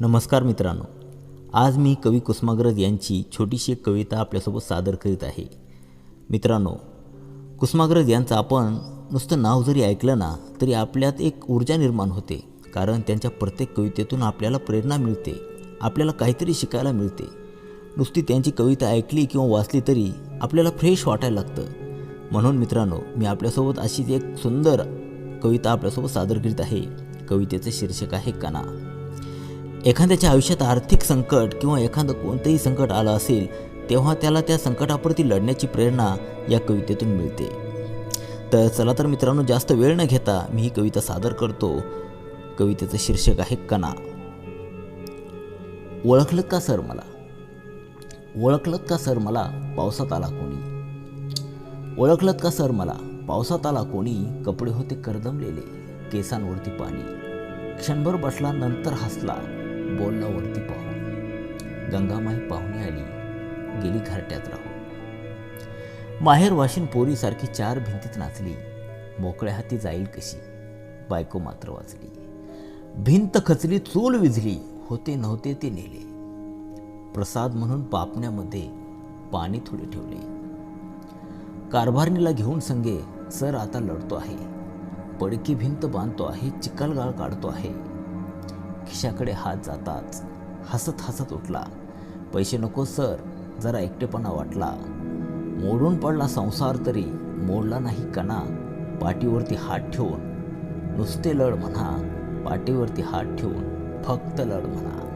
नमस्कार मित्रांनो. आज मी कवी कुसुमाग्रज यांची छोटीशी एक कविता आपल्यासोबत सादर करीत आहे. मित्रांनो कुसुमाग्रज यांचं आपण नुसतं नाव जरी ऐकलं ना तरी आपल्यात एक ऊर्जा निर्माण होते. कारण त्यांच्या प्रत्येक कवितेतून आपल्याला प्रेरणा मिळते. आपल्याला काहीतरी शिकायला मिळते. नुसती त्यांची कविता ऐकली किंवा वाचली तरी आपल्याला फ्रेश वाटायला लागतं. म्हणून मित्रांनो मी आपल्यासोबत अशीच एक सुंदर कविता आपल्यासोबत सादर करीत आहे. कवितेचं शीर्षक आहे कणा. एखाद्याच्या आयुष्यात आर्थिक संकट किंवा एखादं कोणतंही संकट आलं असेल तेव्हा त्याला त्या संकटाप्रती लढण्याची प्रेरणा या कवितेतून मिळते. तर चला तर मित्रांनो जास्त वेळ न घेता मी ही कविता सादर करतो. कवितेचं शीर्षक आहे कणा. ओळखलं का सर मला? ओळखलं का सर मला? पावसात आला कोणी? ओळखलं का सर मला? पावसात आला कोणी? कपडे होते करदमलेले केसांवरती पाणी. क्षणभर बसला नंतर हसला. बोलला वरती पाहून गंगामाई पाहुणे आली गेली घरट्यात राहून माहेर वाशिन पोरीसारखी चार भिंतीत नाचली. मोकळ्या हाती जाईल कशी? बायको मात्र वाचली. भिंत खचली चूल विझली. होते नव्हते ते नेले. प्रसाद म्हणून पापण्यामध्ये पाणी थोडे ठेवले. कारभारणीला घेऊन संगे सर आता लढतो आहे. पडकी भिंत बांधतो आहे चिखलगाळ काढतो आहे. खिशाकडे हात जाताच हसत हसत उठला. पैसे नको सर. जरा एकटेपणा वाटला. मोडून पडला संसार तरी. मोडला नाही कणा. पाठीवरती हात ठेवून. नुसते लढ म्हणा. पाठीवरती हात ठेवून. फक्त लढ म्हणा.